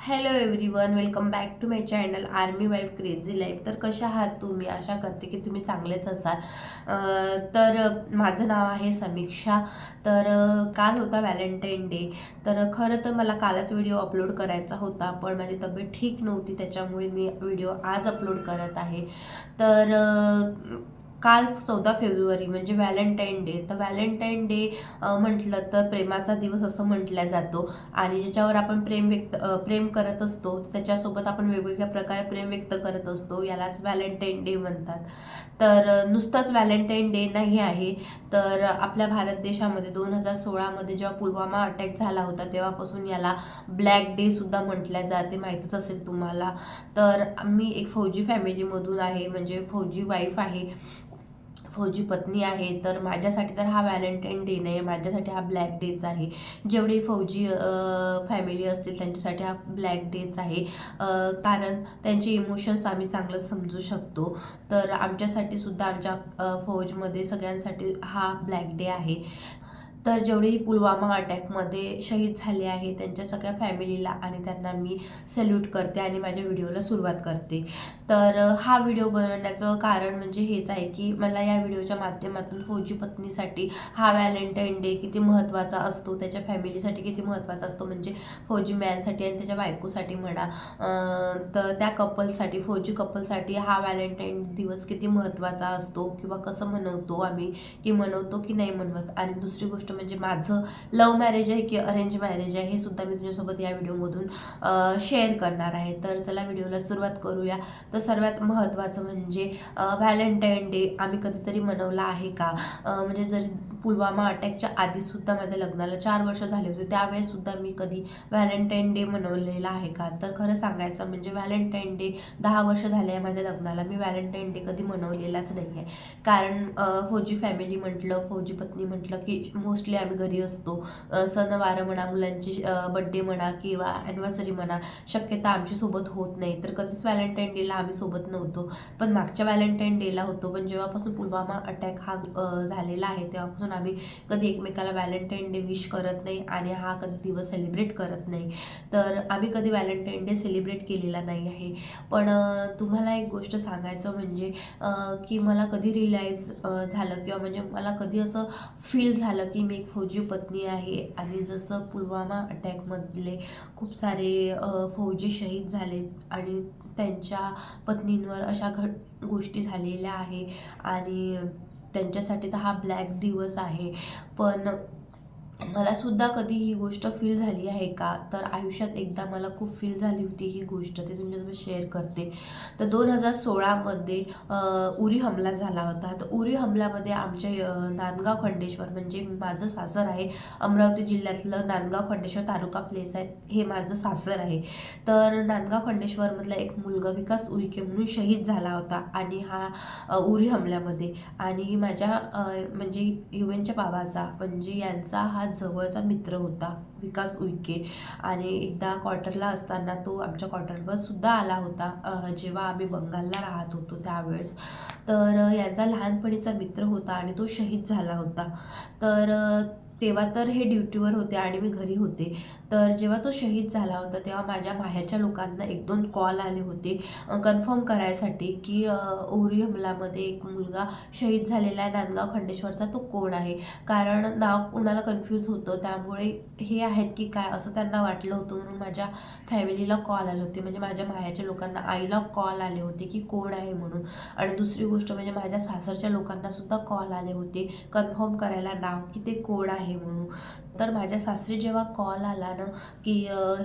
Hello everyone welcome back to my channel army wife crazy life तर कशा आहात तुम्ही? आशा करते की तुम्ही चांगलेच असाल. तर माझं नाव आहे समीक्षा. तर काल होता व्हॅलेंटाईन डे तर खरं तर मला कालच व्हिडिओ अपलोड करायचा होता पण माझी तब्येत ठीक नव्हती त्याच्यामुळे मी व्हिडिओ आज अपलोड करत आहे. तर काल चौदा फेब्रुवारी म्हणजे व्हॅलेंटाईन डे. तर व्हॅलेंटाईन डे म्हटलं तर प्रेमाचा दिवस असं म्हटला जातो. आणि ज्याच्यावर आपण प्रेम व्यक्त प्रेम करत असतो त्याच्यासोबत आपण वेगवेगळ्या प्रकारे प्रेम व्यक्त करत असतो. यालाच व्हॅलेंटाईन डे म्हणतात. तर नुसताच व्हॅलेंटाईन डे नाही आहे. तर आपल्या भारत देशामध्ये दोन हजार सोळामध्ये जेव्हा पुलवामा अटॅक झाला होता तेव्हापासून याला ब्लॅक डे सुद्धा म्हटल्या जाते. माहीतच असेल तुम्हाला. तर मी एक फौजी फॅमिलीमधून आहे. म्हणजे फौजी वाईफ आहे. फौजी पत्नी आहे तर माझ्यासाठी तर हा व्हॅलेंटाईन डे नाही माझ्यासाठी हा ब्लॅक डेच आहे. जेवढे फौजी फॅमिली असतील त्यांच्यासाठी हा ब्लॅक डेच आहे. कारण त्यांचे इमोशन्स आम्ही चांगलं समजू शकतो. तर आमच्यासाठी सुद्धा आमच्या फौजमध्ये सगळ्यांसाठी हा ब्लॅक डे आहे. तर जेवढी पुलवामा अटॅकमध्ये शहीद झाले आहे त्यांच्या सगळ्या फॅमिलीला आणि त्यांना मी सल्यूट करते आणि माझ्या व्हिडिओला सुरुवात करते. तर हा व्हिडिओ बनवण्याचं कारण म्हणजे हेच आहे की मला या व्हिडिओच्या माध्यमातून फौजी पत्नीसाठी हा व्हॅलेंटाईन डे किती महत्त्वाचा असतो त्याच्या फॅमिलीसाठी किती महत्त्वाचा असतो म्हणजे फौजी मॅनसाठी आणि त्याच्या बायकोसाठी म्हणा. तर त्या कपलसाठी फौजी कपलसाठी हा व्हॅलेंटाईन दिवस किती महत्त्वाचा असतो किंवा कसं मनवतो आम्ही की मनवतो की नाही मनवत? आणि दुसरी गोष्ट म्हणजे माझं लव्ह मॅरेज आहे की अरेंज मॅरेज आहे हे सुद्धा मी तुझ्यासोबत या व्हिडिओमधून शेअर करणार आहे. तर चला व्हिडिओला सुरुवात करूया. तर सर्वात महत्त्वाचं म्हणजे व्हॅलेंटाईन डे आम्ही कधीतरी मनवला आहे का? म्हणजे जर पुलवामा अटॅकच्या आधीसुद्धा माझ्या लग्नाला चार वर्ष झाले होते. त्यावेळेससुद्धा मी कधी व्हॅलेंटाईन डे मनवलेला आहे का? तर खरं सांगायचं म्हणजे व्हॅलेंटाईन डे दहा वर्ष झाले आहे माझ्या लग्नाला. मी व्हॅलेंटाईन डे कधी मनवलेलाच नाही आहे कारण फौजी फॅमिली म्हटलं फौजी पत्नी म्हटलं की मोस्टली आम्ही घरी असतो. सणवार सणवारं म्हणा मुलांची बड्डे म्हणा किंवा ॲनिव्हर्सरी म्हणा शक्यता आमची सोबत होत नाही. तर कधीच व्हॅलेंटाईन डेला आम्ही सोबत नव्हतो. पण मागच्या व्हॅलेंटाईन डेला होतो. पण जेव्हापासून पुलवामा अटॅक हा झालेला आहे तेव्हापासून आम्ही कधी एकमेकाला व्हॅलेंटाईन डे विश करत नाही आणि हा कधी दिवस सेलिब्रेट करत नाही. तर आम्ही कधी व्हॅलेंटाईन डे सेलिब्रेट केलेला नाही आहे. पण तुम्हाला एक गोष्ट सांगायचं म्हणजे की मला कधी रिलाईज झालं किंवा म्हणजे मला कधी असं फील झालं की मी एक फौजी पत्नी आहे आणि जसं पुलवामा अटॅकमधले खूप सारे फौजी शहीद झाले आणि त्यांच्या पत्नींवर अशा घट गोष्टी झालेल्या आहे आणि त्यांच्यासाठी तर हा ब्लॅक दिवस आहे. पण मला सुद्धा कधी ही गोष्ट फील झाली आहे का? तर आयुष्यात एकदा मला खूप फील झाली होती ही गोष्ट ते तुमच्यासोबत शेअर करते. तर दोन हजार सोळामध्ये उरी हमला झाला होता. तर उरी हमल्यामध्ये आमच्या नांदगाव खंडेश्वर म्हणजे माझं सासर आहे. अमरावती जिल्ह्यातलं नांदगाव खंडेश्वर तालुका प्लेस आहे. हे माझं सासर आहे. तर नांदगाव खंडेश्वरमधला एक मुलगा विकास उईके म्हणून शहीद झाला होता आणि हा उरी हमल्यामध्ये. आणि माझ्या म्हणजे युएनच्या बाबाचा म्हणजे यांचा हा जवळचा मित्र होता विकास उईके. आणि एकदा क्वार्टरला असताना तो आमच्या क्वार्टरवर सुद्धा आला होता जेव्हा आम्ही बंगालला राहत होतो त्यावेळेस. तर यांचा लहानपणीचा मित्र होता आणि तो शहीद झाला होता. तर तेव्हा तर हे ड्युटीवर होते आणि मी घरी होते. तर जेव्हा तो शहीद झाला होता तेव्हा माझ्या बाहेरच्या लोकांना एक दोन कॉल आले होते कन्फर्म करायसाठी की ओरी हमलामध्ये एक मुलगा शहीद झालेला आहे नांदगाव खंडेश्वरचा तो कोण आहे? कारण नाव कोणाला कन्फ्यूज होतं? त्यामुळे हे आहेत की काय? असं त्यांना वाटलं होतं म्हणून माझ्या फॅमिलीला कॉल आले होते. म्हणजे माझ्या बाहेरच्या लोकांना आईला कॉल आले होते की कोण आहे म्हणून. आणि दुसरी गोष्ट म्हणजे माझ्या सासरच्या लोकांना सुद्धा कॉल आले होते कन्फर्म करायला नाव की ते कोण आहे? म्हणून तर माझ्या सासरी जेव्हा कॉल आला ना की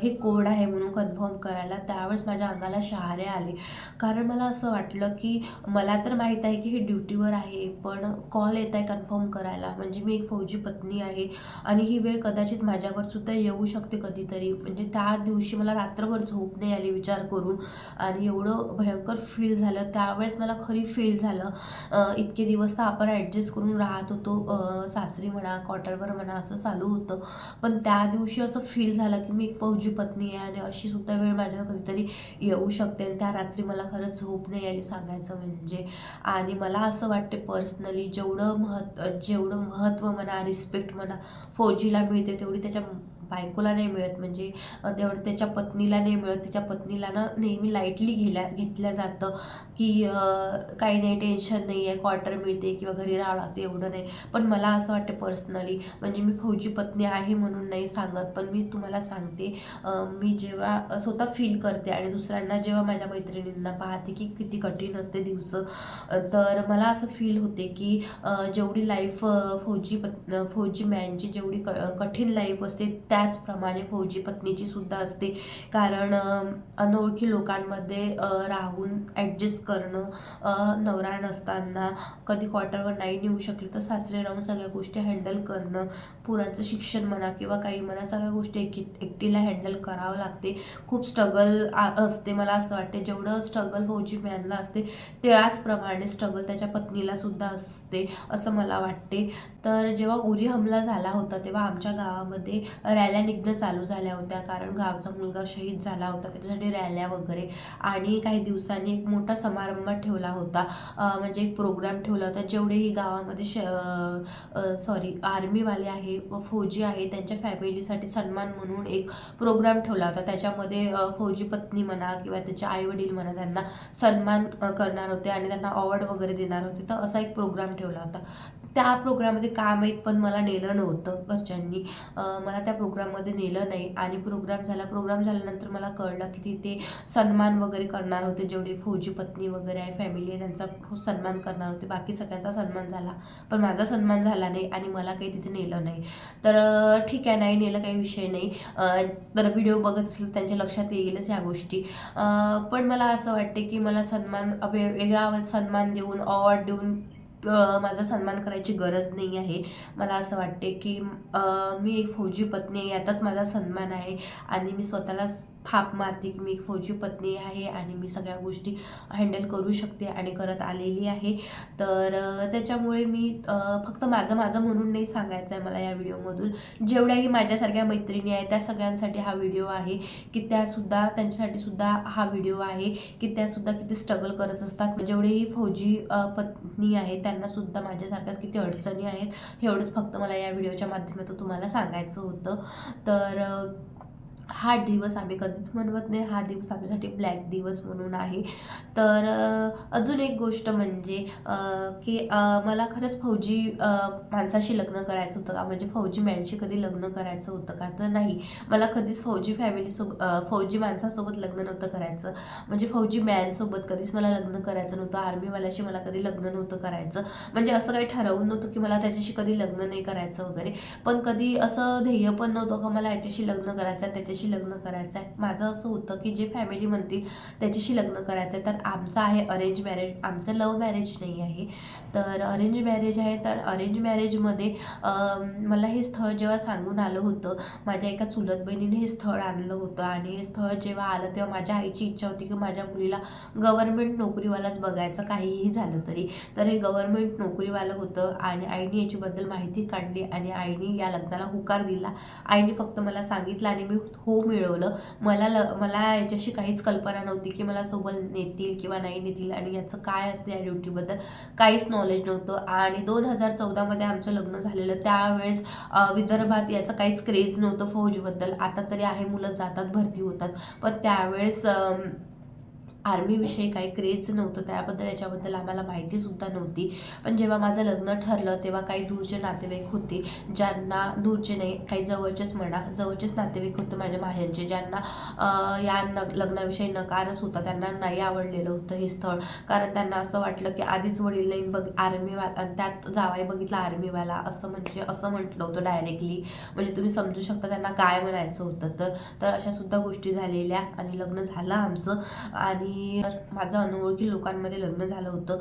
हे कोड आहे म्हणून कन्फर्म करायला त्यावेळेस माझ्या अंगाला शहारे आले. कारण मला असं वाटलं की मला तर माहीत आहे की हे ड्युटीवर आहे पण कॉल येत आहे कन्फर्म करायला. म्हणजे मी एक फौजी पत्नी आहे आणि ही वेळ कदाचित माझ्यावर सुद्धा येऊ शकते कधीतरी. म्हणजे त्या दिवशी मला रात्रभर झोप नाही आली विचार करून. आणि एवढं भयंकर फील झालं. त्यावेळेस मला खरी फील झालं. इतके दिवस तर आपण ॲडजस्ट करून राहत होतो. सासरी म्हणा क्वार्टरवर म्हणा असं चालू होतं. पण त्या दिवशी असं फील झालं की मी एक फौजी पत्नी आहे आणि अशी सुद्धा वेळ माझ्यावर कधीतरी येऊ शकते आणि त्या रात्री मला खरंच झोप नाही आली सांगायचं म्हणजे. आणि मला असं वाटते पर्सनली जेवढं महत्त्व जेवढं महत्त्व म्हणा रिस्पेक्ट म्हणा फौजीला मिळते तेवढी त्याच्या बायकोला नाही मिळत. म्हणजे तेवढं त्याच्या पत्नीला नाही मिळत. त्याच्या पत्नीला ना नेहमी लाईटली घेल्या घेतलं जातं की काही नाही टेन्शन नाही आहे क्वार्टर मिळते किंवा घरी राहावं लागते एवढं नाही. पण मला असं वाटते पर्सनली म्हणजे मी फौजी पत्नी आहे म्हणून नाही सांगत पण मी तुम्हाला सांगते मी जेव्हा स्वतः फील करते आणि दुसऱ्यांना जेव्हा माझ्या मैत्रिणींना पाहते की किती कठीण असते दिवस तर मला असं फील होते की जेवढी लाईफ फौजी पत् फौजी मॅनची जेवढी क कठीण लाईफ असते त्या त्याचप्रमाणे फौजी पत्नीची सुद्धा असते. कारण अनोळखी लोकांमध्ये राहून ॲडजस्ट करणं नवरा नसताना कधी क्वार्टरवर नाही नेऊ शकले तर सासरे राहून सगळ्या गोष्टी हँडल करणं पोरांचं शिक्षण म्हणा किंवा काही म्हणा सगळ्या गोष्टी एकी एकटीला हँडल करावं लागते. खूप स्ट्रगल असते मला असं वाटते. जेवढं स्ट्रगल फौजी मॅनला असते त्याचप्रमाणे स्ट्रगल त्याच्या पत्नीला सुद्धा असते असं मला वाटते. तर जेव्हा उरी हमला झाला होता तेव्हा आमच्या गावामध्ये रॅल्या निघणं चालू झाल्या होत्या. कारण गावचा मुलगा शहीद झाला होता. त्याच्यासाठी रॅल्या वगैरे आणि काही दिवसांनी एक मोठा समारंभ ठेवला होता. म्हणजे एक प्रोग्राम ठेवला होता. जेवढेही गावामध्ये श सॉरी आर्मीवाले आहे व फौजी आहे त्यांच्या फॅमिलीसाठी सन्मान म्हणून एक प्रोग्राम ठेवला होता. त्याच्यामध्ये फौजी पत्नी म्हणा किंवा त्याचे आईवडील म्हणा त्यांना सन्मान करणार होते आणि त्यांना अवॉर्ड वगैरे देणार होते. तर असा एक प्रोग्राम ठेवला होता. त्या प्रोग्राममध्ये का माहीत पण मला नेलं नव्हतं घरच्यांनी. मला त्या प्रोग्राममध्ये नेलं नाही. आणि प्रोग्राम झाला प्रोग्राम झाल्यानंतर मला कळलं की तिथे सन्मान वगैरे करणार होते. जेवढे फौजी पत्नी वगैरे आहे फॅमिली आहे त्यांचा खूप सन्मान करणार होते. बाकी सगळ्यांचा सन्मान झाला. पण माझा सन्मान झाला नाही आणि मला काही तिथे नेलं नाही. तर ठीक आहे नाही नेलं काही विषय नाही. तर व्हिडिओ बघत असेल त्यांच्या लक्षात येईलच ह्या गोष्टी. पण मला असं वाटते की मला सन्मान वे- वेगळा सन्मान देऊन अवॉर्ड देऊन माझा सन्मान करायची गरज नाही आहे. मला असं वाटते की मी एक फौजी पत्नी आहे यातच माझा सन्मान आहे. आणि मी स्वतःला थाप मारते की मी एक फौजी पत्नी आहे आणि मी सगळ्या गोष्टी हँडल करू शकते आणि करत आलेली आहे. तर त्याच्यामुळे मी फक्त माझं माझं म्हणून नाही सांगायचं आहे मला या व्हिडिओमधून. जेवढ्याही माझ्यासारख्या मैत्रिणी आहेत त्या सगळ्यांसाठी हा व्हिडिओ आहे की त्यासुद्धा त्यांच्यासाठी सुद्धा हा व्हिडिओ आहे की त्यासुद्धा किती स्ट्रगल करत असतात. जेवढेही फौजी पत्नी आहेत त्या सुद्धा माझ्यासारख्याच किती अडचणी आहेत एवढंच फक्त मला या व्हिडिओच्या माध्यमातून तुम्हाला सांगायचं होतं. तर हा दिवस आम्ही कधीच म्हणवत नाही. हा दिवस आमच्यासाठी ब्लॅक दिवस म्हणून आहे. तर अजून एक गोष्ट म्हणजे की मला खरंच फौजी माणसाशी लग्न करायचं होतं का? म्हणजे फौजी मॅनशी कधी लग्न करायचं होतं का? तर नाही. मला कधीच फौजी फॅमिलीसोबत फौजी माणसासोबत लग्न नव्हतं करायचं. म्हणजे फौजी मॅनसोबत कधीच मला लग्न करायचं नव्हतं. आर्मीवाल्याशी मला कधी लग्न नव्हतं करायचं. म्हणजे असं काही ठरवून नव्हतं की मला त्याच्याशी कधी लग्न नाही करायचं वगैरे. पण कधी असं ध्येय पण नव्हतं का मला याच्याशी लग्न करायचं त्याच्या त्याच्याशी लग्न करायचं आहे माझं असं होतं की जे फॅमिली म्हणतील त्याच्याशी लग्न करायचं आहे तर आमचं आहे अरेंज मॅरेज आमचं लव्ह मॅरेज नाही आहे. तर अरेंज मॅरेज आहे. तर अरेंज मॅरेजमध्ये मला हे स्थळ जेव्हा सांगून आलं होतं माझ्या एका चुलत बहिणीने हे स्थळ आणलं होतं. आणि हे स्थळ जेव्हा आलं तेव्हा माझ्या आईची इच्छा होती की माझ्या मुलीला गव्हर्नमेंट नोकरीवालाच बघायचं. काहीही झालं तरी. तर हे गव्हर्नमेंट नोकरीवालं होतं आणि आईने याच्याबद्दल माहिती काढली आणि आईने या लग्नाला होकार दिला. आईने फक्त मला सांगितलं आणि मी हो मिळवलं. मला ल मला याच्याशी काहीच कल्पना नव्हती की मला सोबत नेतील किंवा नाही नेतील आणि याचं काय असते या ड्युटीबद्दल. काहीच नॉलेज नव्हतं. आणि दोन हजार चौदामध्ये आमचं लग्न झालेलं. त्यावेळेस विदर्भात याचं काहीच क्रेज नव्हतं फौजबद्दल आता तरी आहे मुलं जातात भरती होतात. पण त्यावेळेस आर्मीविषयी काही क्रेज नव्हतं त्याबद्दल याच्याबद्दल आम्हाला माहितीसुद्धा नव्हती. पण जेव्हा माझं लग्न ठरलं तेव्हा काही दूरचे नातेवाईक होते ज्यांना दूरचे नाही काही जवळचेच म्हणा जवळचेच नातेवाईक होते माझ्या माहेरचे ज्यांना या न लग्नाविषयी नकारच होता त्यांना नाही आवडलेलं होतं हे स्थळ. कारण त्यांना असं वाटलं की आधीच वडील नाही बघ आर्मीवाला आणि त्यात जावाई बघितला आर्मीवाला असं म्हणजे असं म्हटलं होतं डायरेक्टली म्हणजे तुम्ही समजू शकता त्यांना काय म्हणायचं होतं. तर तर अशा सुद्धा गोष्टी झालेल्या आणि लग्न झालं आमचं. आणि माझं अनोळखी लोकांमध्ये लग्न झालं होतं.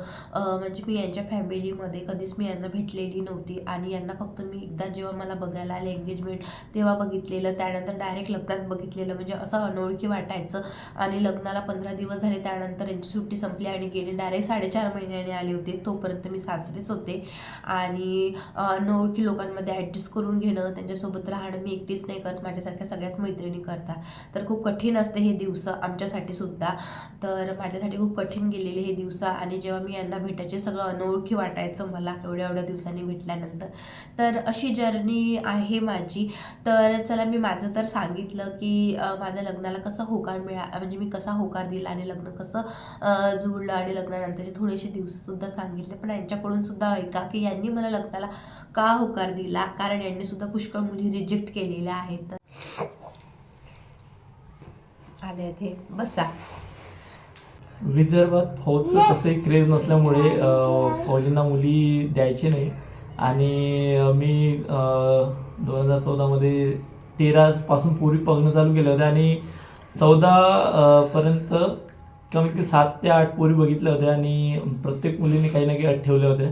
म्हणजे मी यांच्या फॅमिलीमध्ये कधीच मी यांना भेटलेली नव्हती आणि यांना फक्त मी एकदा जेव्हा मला बघायला आले एंगेजमेंट तेव्हा बघितलेलं त्यानंतर डायरेक्ट लग्नात बघितलेलं. म्हणजे असं अनोळखी वाटायचं आणि लग्नाला पंधरा दिवस झाले त्यानंतर यांची सुट्टी संपली आणि गेले डायरेक्ट साडेचार महिन्याने आले होते. तोपर्यंत मी सासरेच होते आणि अनोळखी लोकांमध्ये ॲडजस्ट करून घेणं त्यांच्यासोबत राहणं मी एकटीच नाही करत. माझ्यासारख्या सगळ्याच मैत्रिणी करतात. तर खूप कठीण असते हे दिवस आमच्यासाठी सुद्धा. तर माझ्यासाठी खूप कठीण गेलेले हे दिवस आणि जेव्हा मी यांना भेटायचे सगळं अनोळखी वाटायचं मला एवढ्या एवढ्या दिवसांनी भेटल्यानंतर. तर अशी जर्नी आहे माझी. तर चला मी माझं तर सांगितलं की माझ्या लग्नाला कसं होकार मिळा म्हणजे मी कसा होकार दिला आणि लग्न कसं जुळलं आणि लग्नानंतरचे थोडेसे दिवससुद्धा सांगितले. पण यांच्याकडून सुद्धा ऐका की यांनी मला लग्नाला का होकार दिला? कारण यांनी सुद्धा पुष्कळ मुली रिजेक्ट केलेल्या आहेत. आले ते बसा. विदर्भात फौजचं तसंही क्रेज नसल्यामुळे फौजींना मुली द्यायचे नाही. आणि मी दोन हजार चौदामध्ये तेरापासून पूर्वी बघणं चालू केलं होतं आणि चौदा पर्यंत कमीत कमी सात ते आठ पोरी बघितल्या होत्या आणि प्रत्येक मुलीने काही ना काही अट ठेवल्या होत्या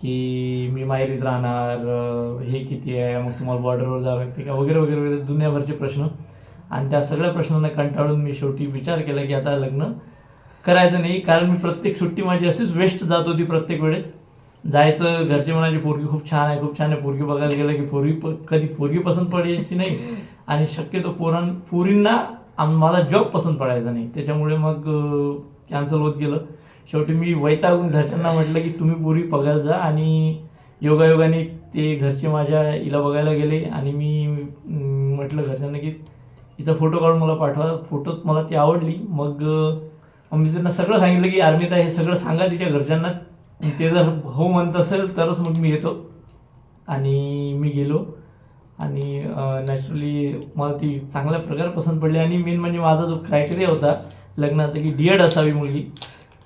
की मी माहेरीच राहणार हे किती आहे मग तुम्हाला बॉर्डरवर जावं लागते का? वगैरे वगैरे वगैरे दुनियाभरचे प्रश्न. आणि त्या सगळ्या प्रश्नांना कंटाळून मी शेवटी विचार केला की आता लग्न करायचं नाही कारण मी प्रत्येक सुट्टी माझी अशीच वेस्ट जात होती प्रत्येक वेळेस. जायचं घरचे म्हणायचे पोरगी खूप छान आहे खूप छान आहे. पोरगी बघायला गेलं की पोरगी प कधी पोरगी पसंत पडायची नाही. आणि शक्यतो पोरां पोरींना आम- मला जॉब पसंत पडायचा नाही. त्याच्यामुळे मग कॅन्सल होत गेलं. शेवटी मी वैतागून घरच्यांना म्हटलं की तुम्ही पोरी बघायला जा आणि योगायोगाने ते घरचे माझ्या हिला बघायला गेले. आणि मी म्हटलं घरच्यांना की हिचा फोटो काढून मला पाठवा. फोटोत मला ती आवडली. मग मग मी त्यांना सगळं सांगितलं की आर्मीत आहे हे सगळं सांगा तिच्या घरच्यांना. ते जर हो म्हणत असेल तरच मग मी येतो. आणि मी गेलो. आणि नॅचरली मला ती चांगल्या प्रकारे पसंत पडली. आणि मेन म्हणजे माझा जो क्रायटेरिया होता लग्नाचा की डी एड असावी मुलगी.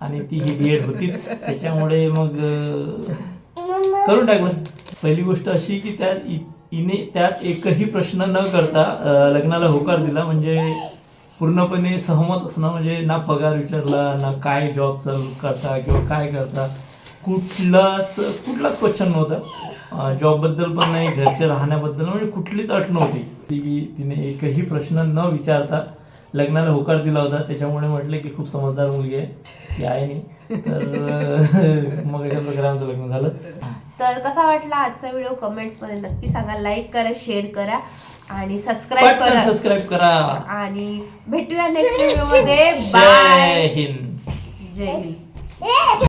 आणि ती ही डी एड होतीच. त्याच्यामुळे मग करून टाकलं. पहिली गोष्ट अशी की त्यात इ- हिने त्यात एकही प्रश्न न करता लग्नाला होकार दिला. म्हणजे पूर्णपणे सहमत असणं म्हणजे ना पगार विचारला ना काय जॉब चालू करता किंवा काय करता कुठलाच कुठलाच क्वेश्चन नव्हता. जॉबबद्दल पण नाही घरचे राहण्याबद्दल म्हणजे कुठलीच अट नव्हती. ती की तिने एकही प्रश्न न विचारता लग्नाला होकार दिला होता. त्याच्यामुळे म्हटलं की खूप समजदार मुलगी आहे ती आहे नाही. तर मग अशा प्रकारे आमचं लग्न झालं. तर कसा वाटला आजचा व्हिडिओ? कमेंट्समध्ये नक्की सांगा. लाईक करा शेअर करा. आणि सबस्क्राईब पटकन करा. सबस्क्राईब करा. आणि भेटूया नेक्स्ट व्हिडिओमध्ये. जय बाय हिंद. जय हिंद.